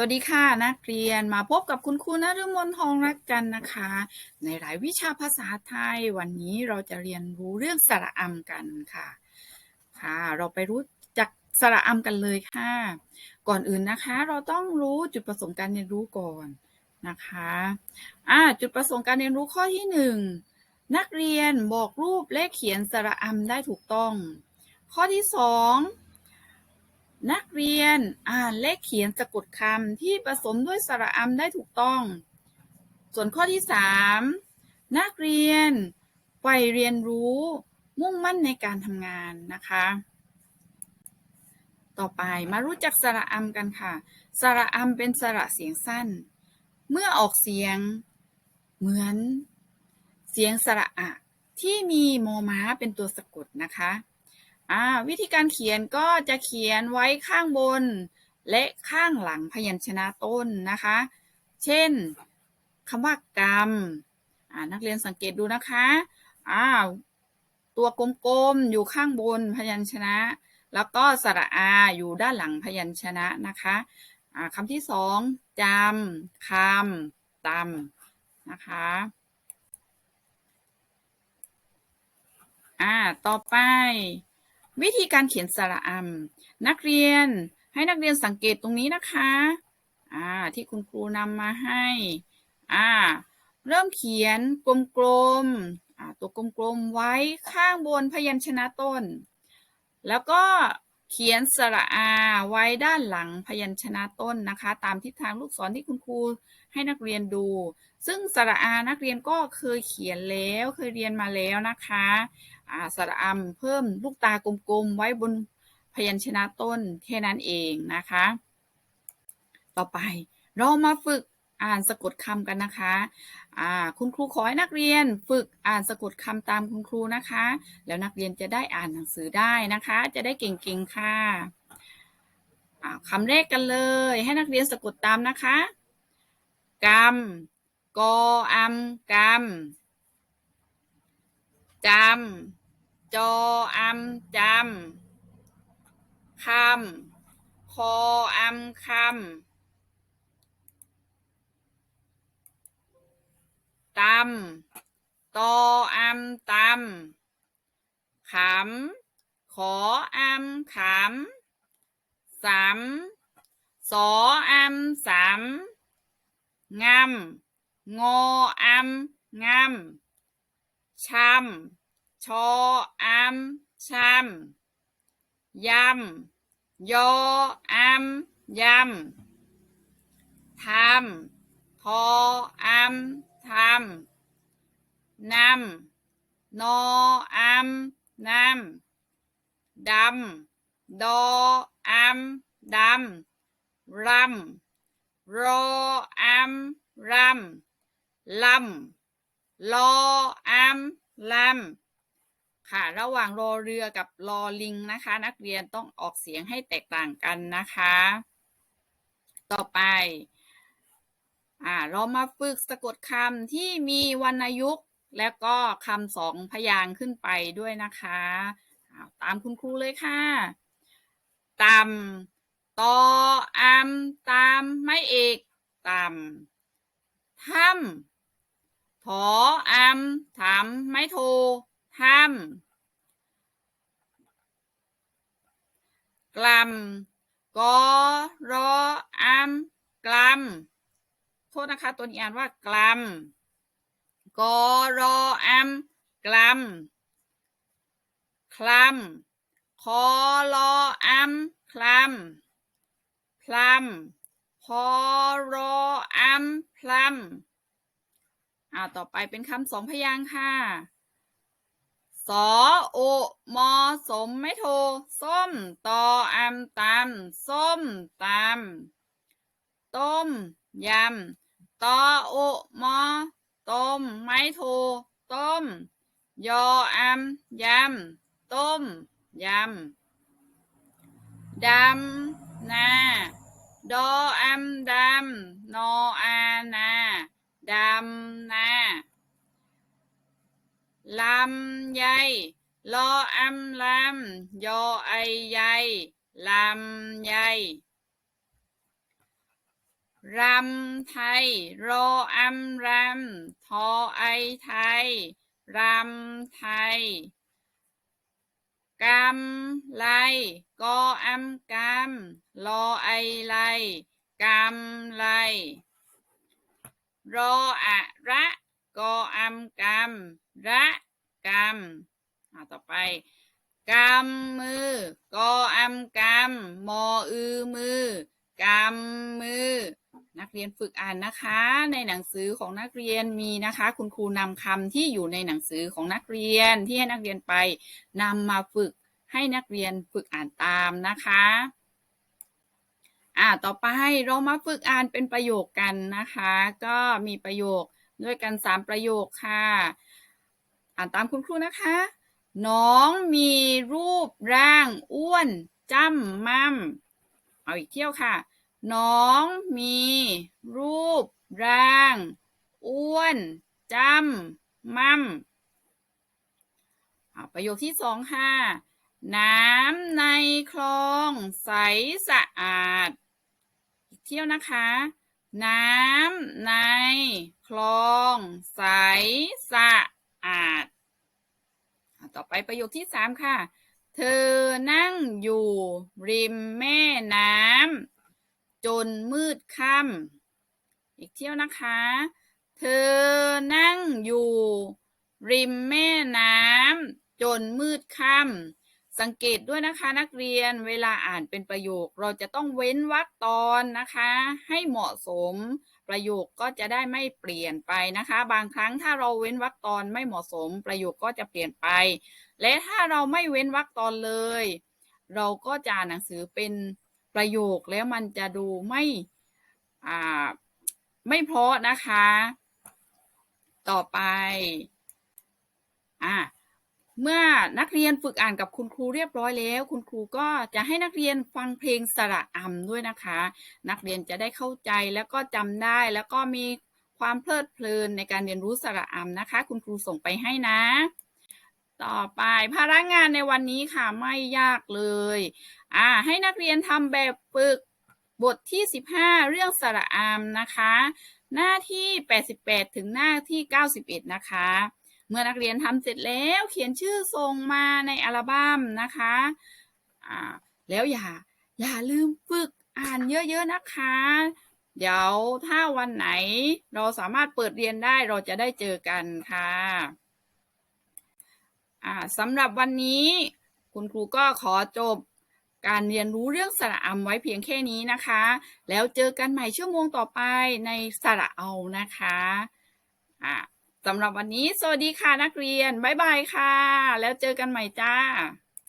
สวัสดีค่ะนักเรียนมาพบกับคุณครูนฤมลทองรักกันนะคะ ในรายวิชาภาษาไทยวันนี้เราจะเรียนรู้เรื่องสระอำกันค่ะ ค่ะ เราไปรู้จักสระอำกันเลยค่ะ ก่อนอื่นนะคะ เราต้องรู้จุดประสงค์การเรียนรู้ก่อนนะคะอ่าจุดประสงค์การเรียนรู้ข้อที่หนึ่งนักเรียนบอกรูปและเขียนสระอำได้ถูกต้อง ข้อที่สอง นักเรียนอ่านและเขียนสะกดคำที่ผสมด้วยสระอำได้ถูกต้อง ส่วนข้อที่สามนักเรียนใฝ่เรียนรู้มุ่งมั่นในการทำงานนะคะ ต่อไปมารู้จักสระอำกันค่ะ สระอำเป็นสระเสียงสั้น เมื่อออกเสียงเหมือนเสียงสระอะที่มีมอม้าเป็นตัวสะกดนะคะ อ่าวิธีการเขียนก็จะเขียนไว้ข้างบน และข้างหลังพยัญชนะต้นนะคะ เช่นคำว่ากรรมอ่านักเรียนสังเกตดูนะคะอ่าตัวกลมๆอยู่ข้างบนพยัญชนะ แล้วก็สระอาอยู่ด้านหลังพยัญชนะนะคะอ่าคำที่สองจำคำตำนะคะอ่าต่อไป วิธีการเขียนสระอำนักเรียนให้นักเรียนสังเกตตรงนี้นะคะอ่าที่คุณครูนำมาให้อ่าเริ่มเขียนกลมๆอ่าตัวกลมๆไว้ข้างบนพยัญชนะต้น แล้วก็เขียนสระอาไว้ด้านหลังพยัญชนะต้นนะคะ ตามทิศทางลูกศรที่คุณครูให้นักเรียนดู ซึ่งสระอานักเรียนก็เคยเขียนแล้วเคยเรียนมาแล้วนะคะ สระอำเพิ่มลูกตากลมๆไว้บนพยัญชนะต้นแค่นั้นเองนะคะ ต่อไปเรามาฝึกอ่านสะกดคำกันนะคะอ่าคุณครูขอให้นักเรียนฝึกอ่านสะกดคำตามคุณครูนะคะ แล้วนักเรียนจะได้อ่านหนังสือได้นะคะ จะได้เก่งๆค่ะอ่าคำแรกกันเลย ให้นักเรียนสะกดตามนะคะกรรมกออำกรรมจำ จออำจำคำคออำคำตำตออำตำขำขออำขำสำสออำสำงำงออำงำชำ ชออำชำยำยออำยำทำทออำทำนำนออำนำดำดออำดำรำรออำรำลำลออำลำ ค่ะ ระหว่างรอเรือกับรอลิงนะคะ นักเรียนต้องออกเสียงให้แตกต่างกันนะคะ ต่อไปอ่าเรามาฝึกสะกดคำที่มีวรรณยุกต์ แล้วก็คำสองพยางค์ขึ้นไปด้วยนะคะาตามคุณครูเลยค่ะตำตออำตามไม่เอกตำถ้ำผออำถามไม่โท ถ้ำกลัมกอรออำกลัมโทษนะคะ ตัวนี้อ่านว่ากลัมกอรออำกลัมคลัมคอรออำคลัมพลัมพอรออำพลัมอ่าต่อไปเป็นคำสองพยางค์ค่ะ สอโมอสมไม่โท ส้มตออำตำส้มตำต้มยำตอโอมอต้มไม่โท ต้ม ยออำยำต้มยำดำนาดออำดำนออานาดำนา ลำไยลออำลำยอไอใยลำไยรำไทยรออำรำทอไกำไลกออำกำรรออะระกออำกำระกำอ่าต่อไปกำมือกออำกำมออือมือกำมือ นักเรียนฝึกอ่านนะคะ ในหนังสือของนักเรียนมีนะคะ คุณครูนำคำที่อยู่ในหนังสือของนักเรียนที่ให้นักเรียนไปนำมาฝึกให้นักเรียนฝึกอ่านตามนะคะอ่าต่อไปเรามาฝึกอ่านเป็นประโยคกันนะคะ ก็มีประโยค ด้วยกันสามประโยคค่ะ อ่านตามคุณครูนะคะ น้องมีรูปร่างอ้วนจ้ำม่ำเอาอีกเที่ยวค่ะ น้องมีรูปร่าง อ้วนจ้ำม่ำอ่าประโยคที่สองค่ะ น้ำในคลองใสสะอาด อีกเที่ยวนะคะ น้ำในคลองใสสะอาด ต่อไปประโยคที่สามค่ะ เธอนั่งอยู่ริมแม่น้ำจนมืดค่ำอีกเที่ยวนะคะ เธอนั่งอยู่ริมแม่น้ำจนมืดค่ำ สังเกตด้วยนะคะนักเรียนเวลาอ่านเป็นประโยค เราจะต้องเว้นวรรคตอนนะคะ ให้เหมาะสมประโยคก็จะได้ไม่เปลี่ยนไปนะคะ บางครั้งถ้าเราเว้นวรรคตอนไม่เหมาะสม ประโยคก็จะเปลี่ยนไป และถ้าเราไม่เว้นวรรคตอนเลย เราก็จะอ่านหนังสือเป็นประโยคแล้วมันจะดูไม่อ่าไม่เพราะนะคะ ต่อไปอ่า เมื่อนักเรียนฝึกอ่านกับคุณครูเรียบร้อยแล้ว คุณครูก็จะให้นักเรียนฟังเพลงสระอำด้วยนะคะ นักเรียนจะได้เข้าใจแล้วก็จำได้แล้วก็มีความเพลิดเพลินในการเรียนรู้สระอำนะคะ คุณครูส่งไปให้นะ ต่อไปภาระงานในวันนี้ค่ะไม่ยากเลยอ่าให้นักเรียนทำแบบฝึกบทที่ 15 เรื่องสระอำนะคะ หน้าที่ 88 ถึงหน้าที่ 91 นะคะ เมื่อนักเรียนทำเสร็จแล้วเขียนชื่อส่งมาในอัลบั้มนะคะอ่าแล้วอย่าอย่าลืมฝึกอ่านเยอะๆนะคะ เดี๋ยวถ้าวันไหนเราสามารถเปิดเรียนได้เราจะได้เจอกันค่ะอ่าสำหรับวันนี้ คุณครูก็ขอจบการเรียนรู้เรื่องสระอำไว้เพียงแค่นี้นะคะ แล้วเจอกันใหม่ชั่วโมงต่อไปในสระเอานะคะอ่า สำหรับวันนี้สวัสดีค่ะนักเรียน บ๊ายบายค่ะ แล้วเจอกันใหม่จ้า